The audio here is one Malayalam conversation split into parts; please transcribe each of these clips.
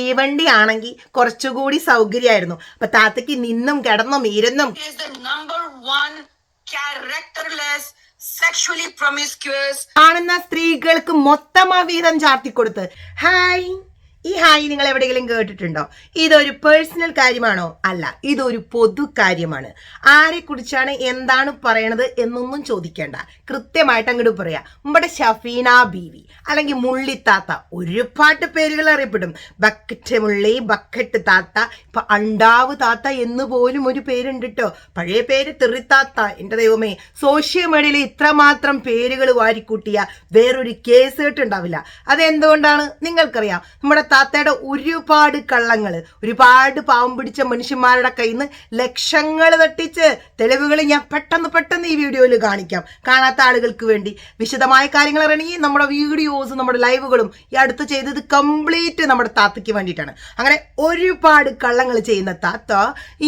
തീവണ്ടി ആണെങ്കിൽ കുറച്ചുകൂടി സൗകര്യമായിരുന്നു. അപ്പൊ താത്തയ്ക്ക് നിന്നും കിടന്നും ഇരുന്നും കാണുന്ന സ്ത്രീകൾക്ക് മൊത്തം ആ വീതം ചാർത്തിക്കൊടുത്ത്. ഹായ് ഈ ഹായ് നിങ്ങൾ എവിടെയെങ്കിലും കേട്ടിട്ടുണ്ടോ? ഇതൊരു പേഴ്സണൽ കാര്യമാണോ? അല്ല ഇതൊരു പൊതു കാര്യമാണ്. ആരെ കുറിച്ചാണ് എന്താണ് പറയണത് എന്നൊന്നും ചോദിക്കേണ്ട. കൃത്യമായിട്ട് അങ്ങോട്ട് പറയാ. നമ്മുടെ ഷഫീന ബീവി അല്ലെങ്കിൽ മുള്ളിത്താത്ത ഒരുപാട് പേരുകൾ അറിയപ്പെടും. ബക്കറ്റ് മുള്ളി ബക്കറ്റ് താത്ത ഇപ്പൊ അണ്ടാവ് താത്ത എന്ന് പോലും ഒരു പേരുണ്ട് കേട്ടോ. പഴയ പേര് തെറിത്താത്ത എന്റെ ദൈവമേ സോഷ്യൽ മീഡിയയിൽ ഇത്രമാത്രം പേരുകൾ വാരിക്കൂട്ടിയ വേറൊരു കേസ് കേട്ടുണ്ടാവില്ല. അതെന്തുകൊണ്ടാണ്? നിങ്ങൾക്കറിയാം. നമ്മുടെ താത്തയുടെ ഒരുപാട് കള്ളങ്ങൾ ഒരുപാട് പാവം പിടിച്ച മനുഷ്യന്മാരുടെ കയ്യിൽ നിന്ന് ലക്ഷങ്ങൾ തട്ടിച്ച് തെളിവുകൾ ഞാൻ പെട്ടെന്ന് പെട്ടെന്ന് ഈ വീഡിയോയിൽ കാണിക്കാം. കാണാത്ത ആളുകൾക്ക് വേണ്ടി വിശദമായ കാര്യങ്ങൾ അറിയണമെങ്കിൽ നമ്മുടെ വീഡിയോസ് നമ്മുടെ ലൈവുകളും ഈ അടുത്ത് ചെയ്തത് കംപ്ലീറ്റ് നമ്മുടെ താത്തയ്ക്ക് വേണ്ടിയിട്ടാണ്. അങ്ങനെ ഒരുപാട് കള്ളങ്ങൾ ചെയ്യുന്ന താത്ത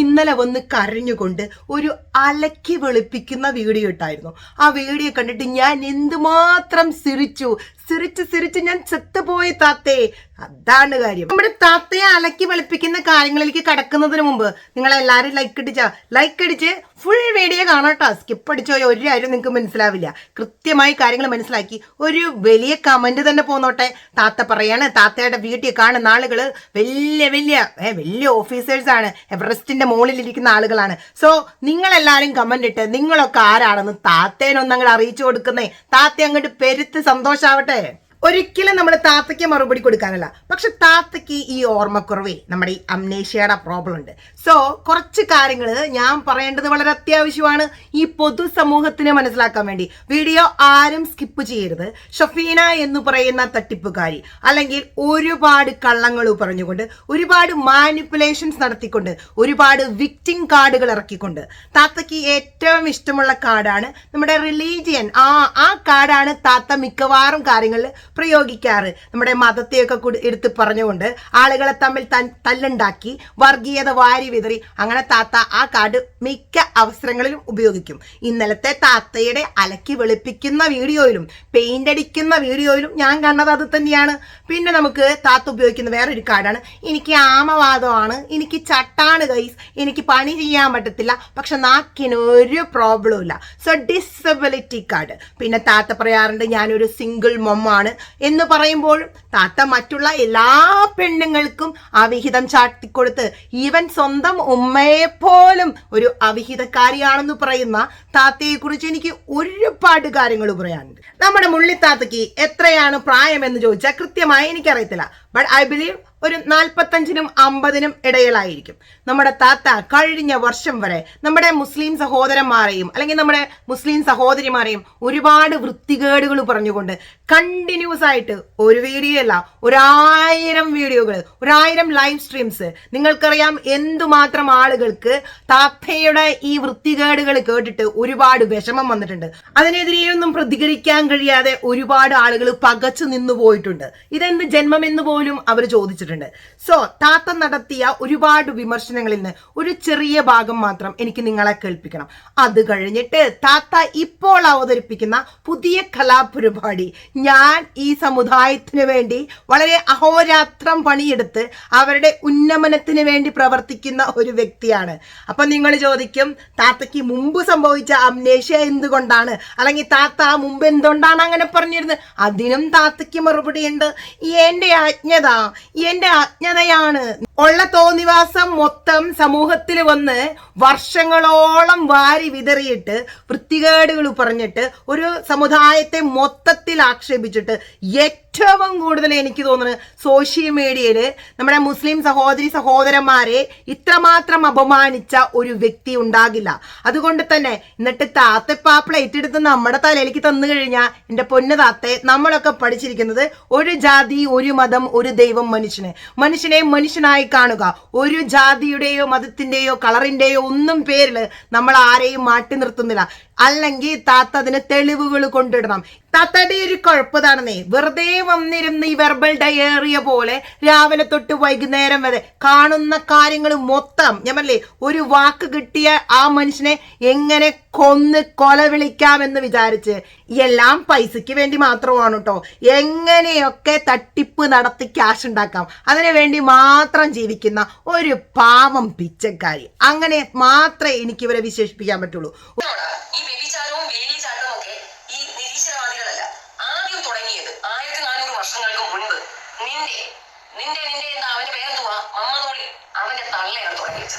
ഇന്നലെ വന്ന് കരഞ്ഞുകൊണ്ട് ഒരു അലക്കി വെളുപ്പിക്കുന്ന വീഡിയോ ഇട്ടായിരുന്നു. ആ വീഡിയോ കണ്ടിട്ട് ഞാൻ എന്തുമാത്രം സിരിച്ചു സിരിച്ച് സിറിച്ച് ഞാൻ ചെത്തുപോയി താത്തേ. അതാണ് കാര്യം. നമ്മുടെ താത്തയെ അലക്കി വെളുപ്പിക്കുന്ന കാര്യങ്ങളിലേക്ക് കടക്കുന്നതിന് മുമ്പ് നിങ്ങൾ എല്ലാവരും ലൈക്ക് അടിച്ച ലൈക്ക് അടിച്ച് ഫുൾ വീഡിയോ കാണാട്ടോ. സ്കിപ്പ് അടിച്ചോ ഒരു കാര്യം നിങ്ങൾക്ക് മനസ്സിലാവില്ല. കൃത്യമായി കാര്യങ്ങൾ മനസ്സിലാക്കി. ഒരു വലിയ കമന്റ് തന്നെ പോന്നോട്ടെ. താത്ത പറയാണ് താത്തയുടെ വീട്ടിൽ കാണുന്ന ആളുകൾ വലിയ വലിയ ഏഹ് വലിയ ഓഫീസേഴ്സ് ആണ്. എവറസ്റ്റിന്റെ മുകളിലിരിക്കുന്ന ആളുകളാണ്. സോ നിങ്ങൾ എല്ലാവരും കമന്റ് ഇട്ട് നിങ്ങളൊക്കെ ആരാണെന്ന് താത്തേനൊന്നങ്ങൾ അറിയിച്ചു കൊടുക്കുന്നേ. താത്ത അങ്ങോട്ട് പെരുത്ത് സന്തോഷാവട്ടെ. で、ഒരിക്കലും നമ്മൾ താത്തയ്ക്ക് മറുപടി കൊടുക്കാനല്ല പക്ഷെ താത്തയ്ക്ക് ഈ ഓർമ്മക്കുറവേ നമ്മുടെ ഈ അംനേഷ്യയുടെ പ്രോബ്ലം ഉണ്ട്. സോ കുറച്ച് കാര്യങ്ങൾ ഞാൻ പറയേണ്ടത് വളരെ അത്യാവശ്യമാണ്. ഈ പൊതുസമൂഹത്തിന് മനസ്സിലാക്കാൻ വേണ്ടി. വീഡിയോ ആരും സ്കിപ്പ് ചെയ്യരുത്. ഷഫീന എന്ന് പറയുന്ന തട്ടിപ്പുകാരി അല്ലെങ്കിൽ ഒരുപാട് കള്ളങ്ങൾ പറഞ്ഞുകൊണ്ട് ഒരുപാട് മാനിപ്പുലേഷൻസ് നടത്തിക്കൊണ്ട് ഒരുപാട് വിക്റ്റിംഗ് കാർഡുകൾ ഇറക്കിക്കൊണ്ട് താത്തയ്ക്ക് ഏറ്റവും ഇഷ്ടമുള്ള കാർഡാണ് നമ്മുടെ റിലീജിയൻ ആ ആ കാർഡാണ് താത്ത മിക്കവാറും കാര്യങ്ങളിൽ പ്രയോഗിക്കാറ്. നമ്മുടെ മതത്തെയൊക്കെ എടുത്ത് പറഞ്ഞുകൊണ്ട് ആളുകളെ തമ്മിൽ തല്ലുണ്ടാക്കി വർഗീയത വാരി വിതറി അങ്ങനെ താത്ത ആ കാർഡ് മിക്ക അവസരങ്ങളിലും ഉപയോഗിക്കും. ഇന്നലത്തെ താത്തയുടെ അലക്കി വെളുപ്പിക്കുന്ന വീഡിയോയിലും പെയിന്റ് അടിക്കുന്ന വീഡിയോയിലും ഞാൻ കണ്ടത് അത് തന്നെയാണ്. പിന്നെ നമുക്ക് താത്ത ഉപയോഗിക്കുന്ന വേറൊരു കാർഡാണ്. എനിക്ക് ആമവാദമാണ് എനിക്ക് ചട്ടാണ് ഗൈസ് എനിക്ക് പണി ചെയ്യാൻ പറ്റത്തില്ല പക്ഷെ നാക്കിന് ഒരു പ്രോബ്ലം ഇല്ല. സോ ഡിസബിലിറ്റി കാർഡ് പിന്നെ താത്ത പറയാറുണ്ട് ഞാനൊരു സിംഗിൾ മൊമ്മാണ് എന്ന് പറയുമ്പോൾ താത്ത മറ്റുള്ള എല്ലാ പെണ്ണുങ്ങൾക്കും അവിഹിതം ചാട്ടിക്കൊടുത്ത് ഈവൻ സ്വന്തം ഉമ്മയെപ്പോലും ഒരു അവിഹിതക്കാരിയാണെന്ന് പറയുന്ന താത്തയെ കുറിച്ച് എനിക്ക് ഒരുപാട് കാര്യങ്ങൾ പറയാനുണ്ട്. നമ്മുടെ മുള്ളിത്താത്തയ്ക്ക് എത്രയാണ് പ്രായം എന്ന് ചോദിച്ചാൽ കൃത്യമായി എനിക്കറിയത്തില്ല. ബട്ട് ഐ ബിലീവ് ഒരു നാൽപ്പത്തഞ്ചിനും അമ്പതിനും ഇടയിലായിരിക്കും. നമ്മുടെ താത്ത കഴിഞ്ഞ വർഷം വരെ നമ്മുടെ മുസ്ലിം സഹോദരന്മാരെയും അല്ലെങ്കിൽ നമ്മുടെ മുസ്ലിം സഹോദരിമാരെയും ഒരുപാട് വൃത്തികേടുകൾ പറഞ്ഞുകൊണ്ട് കണ്ടിന്യൂസ് ആയിട്ട് ഒരു വീഡിയോ അല്ല ഒരായിരം വീഡിയോകൾ ഒരായിരം ലൈവ് സ്ട്രീംസ് നിങ്ങൾക്കറിയാം എന്തുമാത്രം ആളുകൾക്ക് താത്തയുടെ ഈ വൃത്തികേടുകൾ കേട്ടിട്ട് ഒരുപാട് വിഷമം വന്നിട്ടുണ്ട്. അതിനെതിരെയൊന്നും പ്രതികരിക്കാൻ കഴിയാതെ ഒരുപാട് ആളുകൾ പകച്ചു നിന്നു പോയിട്ടുണ്ട് ഇതെന്ത് ജന്മമെന്ന് പോലും അവർ ചോദിച്ചിട്ടുണ്ട് സോ താത്ത നടത്തിയ ഒരുപാട് വിമർശനങ്ങളിൽ നിന്ന് ഒരു ചെറിയ ഭാഗം മാത്രം എനിക്ക് നിങ്ങളെ കേൾപ്പിക്കണം. അത് കഴിഞ്ഞിട്ട് താത്ത ഇപ്പോൾ അവതരിപ്പിക്കുന്ന പുതിയ കലാപരിപാടി. ഞാൻ ഈ സമുദായത്തിന് വേണ്ടി വളരെ അഹോരാത്രം പണിയെടുത്ത് അവരുടെ ഉന്നമനത്തിന് വേണ്ടി പ്രവർത്തിക്കുന്ന ഒരു വ്യക്തിയാണ്. അപ്പൊ നിങ്ങൾ ചോദിക്കും താത്തയ്ക്ക് മുമ്പ് സംഭവിച്ച അമ്നേഷ്യ എന്തുകൊണ്ടാണ്? അല്ലെങ്കിൽ താത്ത ആ മുമ്പ് എന്തുകൊണ്ടാണ് അങ്ങനെ പറഞ്ഞിരുന്നത്? അതിനും താത്തയ്ക്ക് മറുപടിയുണ്ട്. എന്റെ അജ്ഞത എന്റെ അജ്ഞതയാണ് ഉള്ള തോന്നിവാസം മൊത്തം സമൂഹത്തിൽ വന്ന് വർഷങ്ങളോളം വാരി വിതറിയിട്ട് വൃത്തികേടുകൾ പറഞ്ഞിട്ട് ഒരു സമുദായത്തെ മൊത്തത്തിൽ ആക്ഷേപിച്ചിട്ട് ഏറ്റവും കൂടുതൽ എനിക്ക് തോന്നുന്നത് സോഷ്യൽ മീഡിയയിൽ നമ്മുടെ മുസ്ലിം സഹോദരി സഹോദരന്മാരെ ഇത്രമാത്രം അപമാനിച്ച ഒരു വ്യക്തി ഉണ്ടാകില്ല. അതുകൊണ്ട് തന്നെ എന്നിട്ട് താത്തപ്പ പ്ലേറ്റ് എടുത്ത് നമ്മുടെ തലയിലേക്ക് തന്നു കഴിഞ്ഞാൽ എന്റെ പൊന്നു താത്തെ നമ്മളൊക്കെ പഠിച്ചിരിക്കുന്നത് ഒരു ജാതി ഒരു മതം ഒരു ദൈവം മനുഷ്യന്. മനുഷ്യനെ മനുഷ്യനായി കാണുക. ഒരു ജാതിയുടെയോ മതത്തിന്റെയോ കളറിന്റെയോ ഒന്നും പേരിൽ നമ്മൾ ആരെയും മാറ്റി നിർത്തുന്നില്ല. അല്ലെങ്കിൽ താത്ത അതിന് തെളിവുകൾ കൊണ്ടിടണം. താത്തയുടെ ഒരു കുഴപ്പതാണെന്നേ വെറുതെ വന്നിരുന്ന് ഈ വെർബൽ ഡയേറിയ പോലെ രാവിലെ തൊട്ട് വൈകുന്നേരം വരെ കാണുന്ന കാര്യങ്ങൾ മൊത്തം ഞാൻ പറഞ്ഞില്ലേ ഒരു വാക്ക് കിട്ടിയ ആ മനുഷ്യനെ എങ്ങനെ കൊന്ന് കൊല വിളിക്കാമെന്ന് വിചാരിച്ച് എല്ലാം പൈസയ്ക്ക് വേണ്ടി മാത്രമാണ് കേട്ടോ എങ്ങനെയൊക്കെ തട്ടിപ്പ് നടത്തി ക്യാഷ് ഉണ്ടാക്കാം. അതിനു വേണ്ടി മാത്രം ജീവിക്കുന്ന ഒരു പാവം പിച്ചക്കാരി. അങ്ങനെ മാത്രമേ എനിക്ക് ഇവരെ വിശേഷിപ്പിക്കാൻ പറ്റുള്ളൂ. വർഷങ്ങൾക്ക് മുൻപ് നിന്റെ നിന്റെ നിന്റെ എന്താ അവന്റെ പേരെന്തുവാ? മമ്മതോളി അവന്റെ തള്ളയാണ് തുടങ്ങിയത്.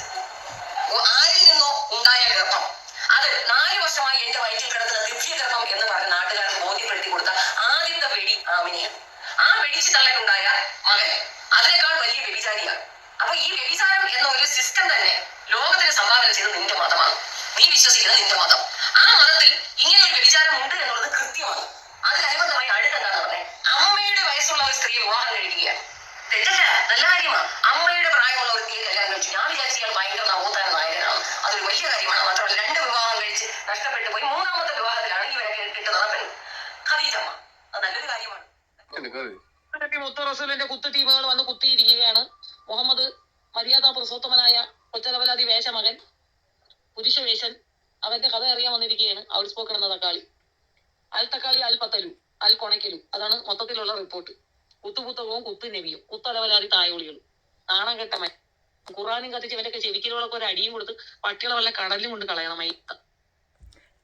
ആരിൽ നിന്നോ ഉണ്ടായ ഗർഭം. അത് നാല് വർഷമായി എന്റെ വയറ്റിൽ കിടക്കുന്ന ദിവ്യഗർഭം എന്ന് പറഞ്ഞ നാട്ടുകാർക്ക് ബോധ്യപ്പെടുത്തി കൊടുത്ത ആദ്യത്തെ വെടി ആമിനിയാണ് ആ വെടിച്ച് തള്ളക്കുണ്ടായ മകൻ. അതിനേക്കാൾ വലിയ വ്യഭിചാരിയാണ്. അപ്പൊ ഈ വ്യഭിചാരം എന്ന ഒരു സിസ്റ്റം തന്നെ ലോകത്തിന് സംഭാവന ചെയ്ത് നിന്റെ മതമാണ്. നീ വിശ്വസിക്കുന്ന നിന്റെ മതം. ആ മതത്തിൽ ഇങ്ങനെ ഒരു വ്യഭിചാരം ഉണ്ട് എന്നുള്ളത് കൃത്യമാണ്. അതിനനുബന്ധമായി അടുത്തെന്താന്ന് വയസ്സുള്ള ഒരു സ്ത്രീ വിവാഹം കഴിക്കുക തെറ്റല്ല നല്ല കാര്യമാണ് അമ്മയുടെ പ്രായമുള്ള ഒരു സ്ത്രീ കല്യാണം കഴിച്ചു ഞാൻ വിചാരിച്ചു ഇയാൾ ഭയങ്കര നവോത്ഥാന നായകനാണ്. അതൊരു വലിയ കാര്യമാണ്. മാത്രമല്ല രണ്ട് വിവാഹം കഴിച്ച് നഷ്ടപ്പെട്ടു പോയി മൂന്നാമത്തെ വിവാഹത്തിലാണ് ഇവരൊക്കെ കിട്ടുന്നത്. അപ്പൻ ഖദീജമ്മ അത് നല്ലൊരു കാര്യമാണ്. മുത്ത റസൂലിന്റെ കുത്തു ടീമുകൾ വന്ന് കുത്തിയിരിക്കുകയാണ്. മുഹമ്മദ് മര്യാദ പുരുഷോത്തമനായ കൊച്ചലവലാതി വേഷമകൻ പുരുഷവേഷൻ അവന്റെ കഥ അറിയാൻ വന്നിരിക്കുകയാണ്. ഔട്ട് സ്പോക്കൺ എന്ന തക്കാളി. അൽ തക്കാളി അൽ പത്തലു അൽ കൊണക്കലും. അതാണ് മൊത്തത്തിലുള്ള റിപ്പോർട്ട് കുത്തുപുത്തകവും കുത്തു നബിയും കുത്തലവലാതി തായോളികളും. നാണം കെട്ട മ ഖുറാനും കത്തിച്ച് ഇവരൊക്കെ ചെവിക്കലുകളൊക്കെ ഒരു അടിയും കൊടുത്ത് പട്ടികളെ വല്ല കടലിലും കൊണ്ട് കളയണം മൈത്ത.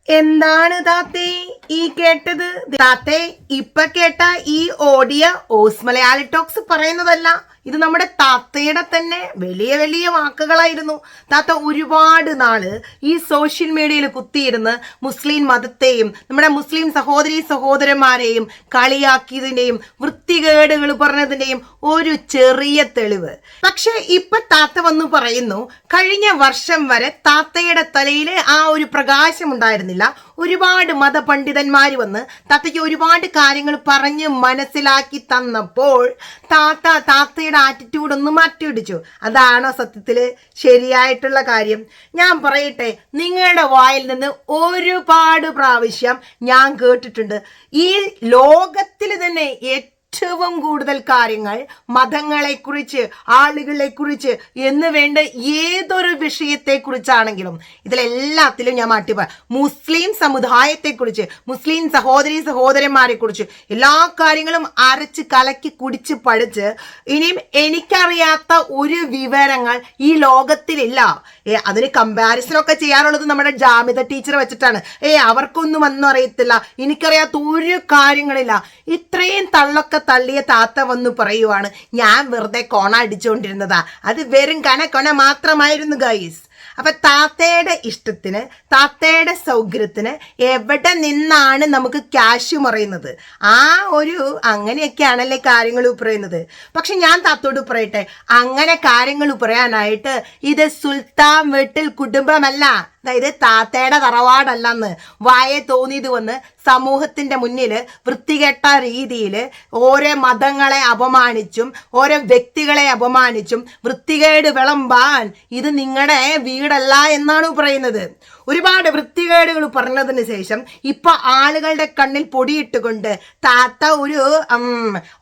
എന്താണ് താത്തേ ഈ കേട്ടത്? താത്തേ ഇപ്പൊ കേട്ട ഈ ഓഡിയ ഓസ് മലയാളി ടോക്സ് പറയുന്നതല്ല. ഇത് നമ്മുടെ താത്തയുടെ തന്നെ വലിയ വലിയ വാക്കുകളായിരുന്നു. താത്ത ഒരുപാട് നാൾ ഈ സോഷ്യൽ മീഡിയയിൽ കുത്തിയിരുന്ന് മുസ്ലിം മതത്തെയും നമ്മുടെ മുസ്ലിം സഹോദരി സഹോദരന്മാരെയും കളിയാക്കിയതിന്റെയും വൃത്തികേടുകൾ പറഞ്ഞതിന്റെയും ഒരു ചെറിയ തെളിവ്. പക്ഷെ ഇപ്പൊ താത്ത വന്നു പറയുന്നു കഴിഞ്ഞ വർഷം വരെ താത്തയുടെ തലയിൽ ആ ഒരു പ്രകാശം ഉണ്ടായിരുന്നില്ല. ഒരുപാട് മതപണ്ഡിതന്മാർ വന്ന് താത്തയ്ക്ക് ഒരുപാട് കാര്യങ്ങൾ പറഞ്ഞ് മനസ്സിലാക്കി തന്നപ്പോൾ താത്ത താത്തയുടെ ആറ്റിറ്റ്യൂഡ് ഒന്ന് മാറ്റിയിടിച്ചു. അതാണോ സത്യത്തിൽ ശരിയായിട്ടുള്ള കാര്യം? ഞാൻ പറയട്ടെ നിങ്ങളുടെ വായിൽ നിന്ന് ഒരുപാട് പ്രാവശ്യം ഞാൻ കേട്ടിട്ടുണ്ട്. ഈ ലോകത്തിൽ തന്നെ ഏറ്റവും കൂടുതൽ കാര്യങ്ങൾ മതങ്ങളെക്കുറിച്ച് ആളുകളെക്കുറിച്ച് എന്ന് വേണ്ട ഏതൊരു വിഷയത്തെക്കുറിച്ചാണെങ്കിലും ഇതിലെല്ലാത്തിലും ഞാൻ മാറ്റി പറയാം മുസ്ലിം സമുദായത്തെക്കുറിച്ച് മുസ്ലിം സഹോദരി സഹോദരന്മാരെ കുറിച്ച് എല്ലാ കാര്യങ്ങളും അരച്ച് കലക്കി കുടിച്ച് പഠിച്ച് ഇനിയും എനിക്കറിയാത്ത ഒരു വിവരങ്ങൾ ഈ ലോകത്തിലില്ല. ഏ അതിന് കമ്പാരിസൺ ഒക്കെ ചെയ്യാറുള്ളത് നമ്മുടെ ജാമിത ടീച്ചർ വെച്ചിട്ടാണ്. ഏ അവർക്കൊന്നും ഒന്നും അറിയത്തില്ല. എനിക്കറിയാത്ത ഒരു കാര്യങ്ങളില്ല. ഇത്രയും തള്ളൊക്കെ തള്ളിയ താത്ത വന്ന് പറയുവാണ്. ഞാൻ വെറുതെ കോണ അടിച്ചുകൊണ്ടിരുന്നതാ അത് വെറും കന മാത്രമായിരുന്നു ഗൈസ് അപ്പൊ താത്തയുടെ ഇഷ്ടത്തിന് താത്തയുടെ സൗകര്യത്തിന് എവിടെ നിന്നാണ് നമുക്ക് ക്യാഷ് മറയുന്നത്? ആ ഒരു അങ്ങനെയൊക്കെയാണല്ലേ കാര്യങ്ങൾ പറയുന്നത്. പക്ഷെ ഞാൻ താത്തോട് പറയട്ടെ അങ്ങനെ കാര്യങ്ങൾ പറയാനായിട്ട് ഇത് സുൽത്താൻ വീട്ടിൽ കുടുംബമല്ല. അതായത് താത്തയുടെ തറവാടല്ലെന്ന് വായെ തോന്നിയത് വന്ന് സമൂഹത്തിന്റെ മുന്നിൽ വൃത്തികെട്ട രീതിയിൽ ഓരോ മതങ്ങളെ അപമാനിച്ചും ഓരോ വ്യക്തികളെ അപമാനിച്ചും വൃത്തികേട് വിളമ്പാൻ ഇത് നിങ്ങളുടെ വീടല്ല എന്നാണ് പറയുന്നത്. ഒരുപാട് വൃത്തികേടുകൾ പറഞ്ഞതിന് ശേഷം ഇപ്പൊ ആളുകളുടെ കണ്ണിൽ പൊടിയിട്ടുകൊണ്ട് താത്ത ഒരു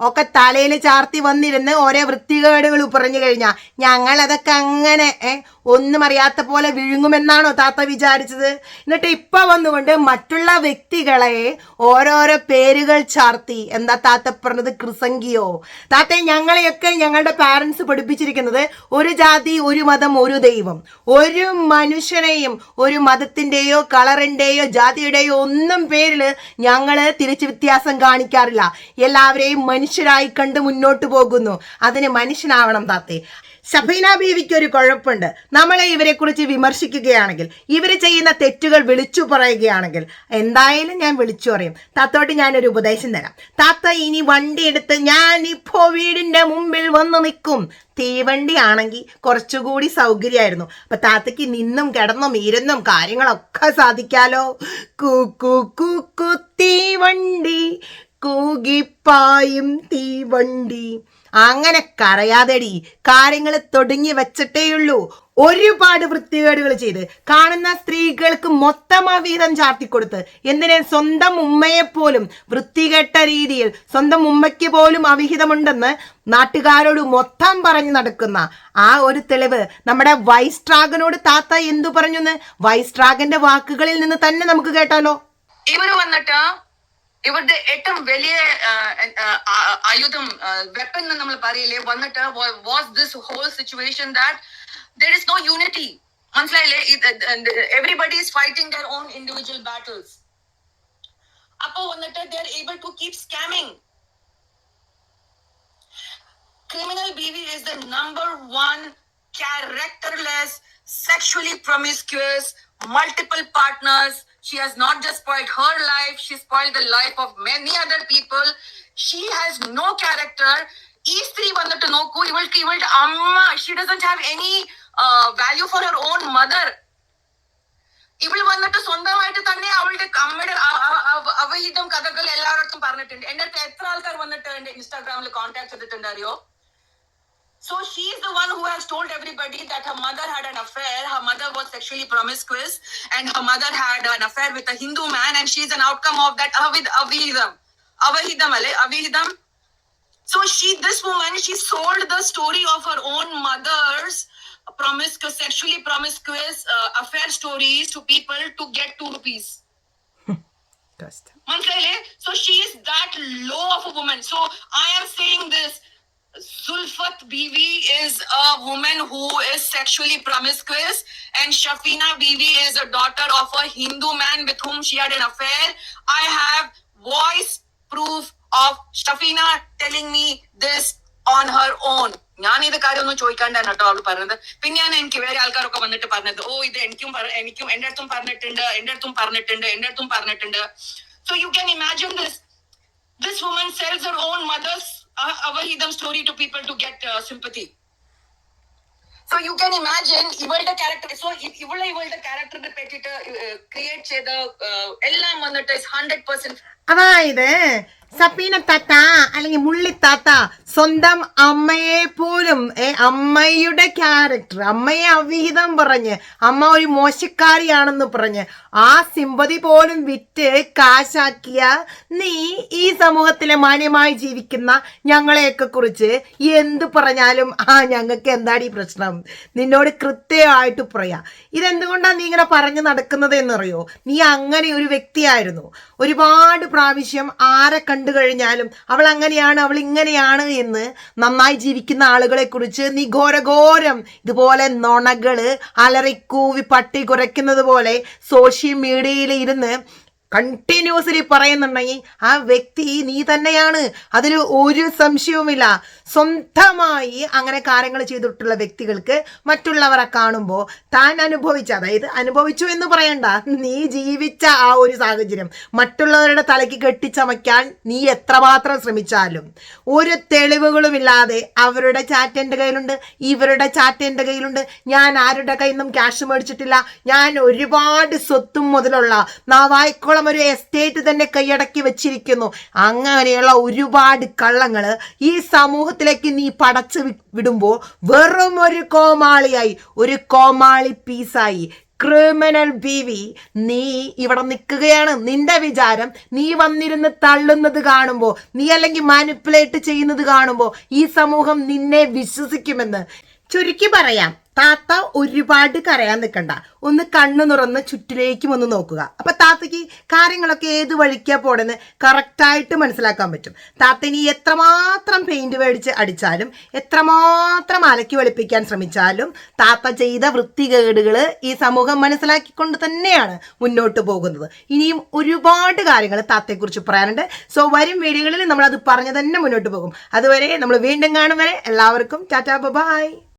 ഒക്കെ തലയിൽ ചാർത്തി വന്നിരുന്ന് ഓരോ വൃത്തികേടുകൾ പറഞ്ഞു കഴിഞ്ഞാൽ ഞങ്ങൾ അതൊക്കെ അങ്ങനെ ഒന്നും അറിയാത്ത പോലെ വിഴുങ്ങുമെന്നാണോ താത്ത വിചാരിച്ചത്? എന്നിട്ട് ഇപ്പൊ വന്നുകൊണ്ട് മറ്റുള്ള വ്യക്തികളെ ഓരോരോ പേരുകൾ ചാർത്തി. എന്താ താത്ത പറഞ്ഞത്? കൃസംഗിയോ. താത്ത ഞങ്ങളെയൊക്കെ ഞങ്ങളുടെ പാരൻസ് പഠിപ്പിച്ചിരിക്കുന്നത് ഒരു ജാതി ഒരു മതം ഒരു ദൈവം. ഒരു മനുഷ്യനെയും ഒരു മതത്തിന്റെയോ കളറിന്റെയോ ജാതിയുടെയോ ഒന്നും പേരിൽ ഞങ്ങൾ തിരിച്ച് വ്യത്യാസം കാണിക്കാറില്ല. എല്ലാവരെയും മനുഷ്യരായി കണ്ട് മുന്നോട്ട് പോകുന്നു. അതിന് മനുഷ്യനാവണം താത്തേ. ഷബീന ബീവിക്ക് ഒരു കുഴപ്പമുണ്ട്. നമ്മളെ ഇവരെ കുറിച്ച് വിമർശിക്കുകയാണെങ്കിൽ ഇവർ ചെയ്യുന്ന തെറ്റുകൾ വിളിച്ചു പറയുകയാണെങ്കിൽ എന്തായാലും ഞാൻ വിളിച്ചു പറയും. താത്തോട്ട് ഞാനൊരു ഉപദേശം തരാം. താത്ത ഇനി വണ്ടി എടുത്ത് ഞാൻ ഇപ്പോ വീടിന്റെ മുമ്പിൽ വന്ന് നിൽക്കും. തീവണ്ടി ആണെങ്കിൽ കുറച്ചുകൂടി സൗകര്യമായിരുന്നു. അപ്പൊ താത്തയ്ക്ക് നിന്നും കിടന്നും ഇരുന്നും കാര്യങ്ങളൊക്കെ സാധിക്കാലോ? കൂ കൂ കൂ കൂ തീവണ്ടി. കൂകിപ്പായും തീവണ്ടി. അങ്ങനെ കരയാതെടി. കാര്യങ്ങൾ തുടങ്ങി വെച്ചിട്ടേയുള്ളൂ. ഒരുപാട് വൃത്തികേടുകൾ ചെയ്ത് കാണുന്ന സ്ത്രീകൾക്ക് മൊത്തം ആ വീതം ചാർത്തിക്കൊടുത്ത് എന്തിനെ സ്വന്തം ഉമ്മയെ പോലും വൃത്തികെട്ട രീതിയിൽ സ്വന്തം ഉമ്മയ്ക്ക് പോലും അവിഹിതമുണ്ടെന്ന് നാട്ടുകാരോട് മൊത്തം പറഞ്ഞു നടക്കുന്ന ആ ഒരു തെളിവ് നമ്മുടെ വൈസ്ട്രാഗനോട് താത്ത എന്തു പറഞ്ഞു വൈസ് വൈസ്ട്രാഗന്റെ വാക്കുകളിൽ നിന്ന് തന്നെ നമുക്ക് കേട്ടാലോ? ഇവർ വന്നിട്ട് ഇവരുടെ ഏറ്റവും വലിയ ആ, ആ, ആ, ആയുധം വെപ്പൺ എന്ന് നമ്മൾ പറയില്ലേ വന്നിട്ട് was this whole situation that there is no unity മനസ്സിലായില്ലേ everybody is fighting their own individual battles അപ്പോ വന്നിട്ട് they're able to keep scamming criminal BV is the number one characterless, sexually promiscuous, multiple partners. She has not just spoiled her life, she spoiled the life of many other people. She has no character. ഈ സ്ത്രീ വന്നിട്ട് നോക്കൂ ഇവൾക്ക് ഇവളുടെ അമ്മ she doesn't have any value for her own mother ഇവൾ വന്നിട്ട് സ്വന്തമായിട്ട് തന്നെ അവളുടെ അമ്മയുടെ അ- അ- അ- അവഹിതം കഥകൾ എല്ലാവരുടെ പറഞ്ഞിട്ടുണ്ട് എന്റെ അടുത്ത് എത്ര ആൾക്കാർ വന്നിട്ട് എന്റെ ഇൻസ്റ്റാഗ്രാമിൽ കോൺടാക്ട് ചെയ്തിട്ടുണ്ട് അറിയോ so she is the one who has told everybody that her mother had an affair. Her mother was sexually promiscuous, and her mother had an affair with a Hindu man, and she is an outcome of that avid avihidam. Avahidam, ale avihidam. So she, this woman, she sold the story of her own mother's promiscuous, sexually promiscuous uh, affair stories to people to get two rupees. So she is that low of a woman. So I am saying this. Zulfat Bibi is a woman who is sexually promiscuous, and Shafina Bibi is a daughter of a Hindu man with whom she had an affair. I have voice proof of Shafina telling me this on her own. ഞാൻ ഇത് കാര്യമൊന്നും ചോദിക്കാണ്ടാണ് കേട്ടോ അവള് പറഞ്ഞത് പിന്നെയാണ് എനിക്ക് വേറെ ആൾക്കാരൊക്കെ വന്നിട്ട് പറഞ്ഞത് ഓ ഇത് എനിക്കും പറ- എനിക്കും എന്റെ അടുത്തും പറഞ്ഞിട്ടുണ്ട് എന്റെ അടുത്തും പറഞ്ഞിട്ടുണ്ട് എന്റെ അടുത്തും പറഞ്ഞിട്ടുണ്ട് so you can imagine this this woman sells her own mother's uh, avahidam story to people to get uh, sympathy. So you can imagine ഇവളുടെ ക്യാരക്ടർ സോ ഇവളെ ഇവളുടെ ക്യാരക്ടറിനെ പറ്റിയിട്ട് ക്രിയേറ്റ് ചെയ്ത uh, എല്ലാം വന്നിട്ട് ഹൺഡ്രഡ് പെർസെന്റ് അതായത് സപ്പീന താത്ത അല്ലെങ്കിൽ മുള്ളിത്താത്ത സ്വന്തം അമ്മയെ പോലും ഏ അമ്മയുടെ ക്യാരക്ടർ അമ്മയെ അവിഹിതം പറഞ്ഞ് അമ്മ ഒരു മോശക്കാരിയാണെന്ന് പറഞ്ഞ് ആ സിമ്പതി പോലും വിറ്റ് കാശാക്കിയ നീ ഈ സമൂഹത്തിലെ മാന്യമായി ജീവിക്കുന്ന ഞങ്ങളെയൊക്കെ കുറിച്ച് എന്ത് പറഞ്ഞാലും ആ ഞങ്ങൾക്ക് എന്താണ് ഈ പ്രശ്നം? നിന്നോട് കൃത്യമായിട്ട് പറയാം. ഇതെന്തുകൊണ്ടാണ് നീ ഇങ്ങനെ പറഞ്ഞു നടക്കുന്നത് എന്നറിയോ നീ അങ്ങനെ ഒരു വ്യക്തിയായിരുന്നു. ഒരുപാട് പ്രാവശ്യം ആരെ കണ്ടു കഴിഞ്ഞാലും അവൾ അങ്ങനെയാണ് അവൾ ഇങ്ങനെയാണ് എന്ന് നന്നായി ജീവിക്കുന്ന ആളുകളെ കുറിച്ച് നീ ഘോരഘോരം ഇതുപോലെ നുണകൾ അലറിക്കൂവി പട്ടി കുരയ്ക്കുന്നത് പോലെ സോഷ്യൽ മീഡിയയിൽ ഇരുന്ന് കണ്ടിന്യൂസ്ലി പറയുന്നുണ്ടെങ്കിൽ ആ വ്യക്തി നീ തന്നെയാണ്. അതിൽ ഒരു സംശയവുമില്ല. സ്വന്തമായി അങ്ങനെ കാര്യങ്ങൾ ചെയ്തിട്ടുള്ള വ്യക്തികൾക്ക് മറ്റുള്ളവരെ കാണുമ്പോൾ താൻ അനുഭവിച്ച അതായത് അനുഭവിച്ചു എന്ന് പറയണ്ട നീ ജീവിച്ച ആ ഒരു സാഹചര്യം മറ്റുള്ളവരുടെ തലയ്ക്ക് കെട്ടിച്ചമയ്ക്കാൻ നീ എത്രമാത്രം ശ്രമിച്ചാലും ഒരു തെളിവുകളുമില്ലാതെ അവരുടെ ചാറ്റ് എന്റെ കയ്യിലുണ്ട് ഇവരുടെ ചാറ്റ് എന്റെ കയ്യിലുണ്ട് ഞാൻ ആരുടെ കയ്യിൽ നിന്നും ക്യാഷ് മേടിച്ചിട്ടില്ല ഞാൻ ഒരുപാട് സ്വത്തും മുതലുള്ള നാവായിക്കുളം ഒരു എസ്റ്റേറ്റ് തന്നെ കൈയടക്കി വെച്ചിരിക്കുന്നു. അങ്ങനെയുള്ള ഒരുപാട് കള്ളങ്ങൾ ഈ സമൂഹത്തിലേക്ക് നീ പടച്ചു വിടുമ്പോൾ വെറും ഒരു കോമാളിയായി ഒരു കോമാളി പീസായി. ക്രിമിനൽ ബിവി നീ ഇവിടെ നിൽക്കുകയാണ്. നിന്റെ വിചാരം നീ വന്നിരുന്ന് തള്ളുന്നത് കാണുമ്പോൾ നീ അല്ലെങ്കിൽ മാനിപ്പുലേറ്റ് ചെയ്യുന്നത് കാണുമ്പോൾ ഈ സമൂഹം നിന്നെ വിശ്വസിക്കുമെന്ന്. ചുരുക്കി പറയാം താത്ത ഒരുപാട് കരയാൻ നിൽക്കണ്ട ഒന്ന് കണ്ണു തുറന്ന് ചുറ്റിലേക്കും ഒന്ന് നോക്കുക. അപ്പൊ താത്തയ്ക്ക് കാര്യങ്ങളൊക്കെ ഏത് വഴിക്കാ പോണെന്ന് കറക്റ്റായിട്ട് മനസ്സിലാക്കാൻ പറ്റും. താത്ത ഇനി എത്രമാത്രം പെയിന്റ് മേടിച്ച് അടിച്ചാലും എത്രമാത്രം അലക്കി വെളുപ്പിക്കാൻ ശ്രമിച്ചാലും താത്ത ചെയ്ത വൃത്തികേടുകൾ ഈ സമൂഹം മനസ്സിലാക്കിക്കൊണ്ട് തന്നെയാണ് മുന്നോട്ട് പോകുന്നത്. ഇനിയും ഒരുപാട് കാര്യങ്ങൾ താത്തയെക്കുറിച്ച് പറയാനുണ്ട്. സോ വരും വീഡിയോകളിൽ നമ്മൾ അത് പറഞ്ഞു തന്നെ മുന്നോട്ട് പോകും. അതുവരെ നമ്മൾ വീണ്ടും കാണും വരെ എല്ലാവർക്കും ടാറ്റാ ബൈ.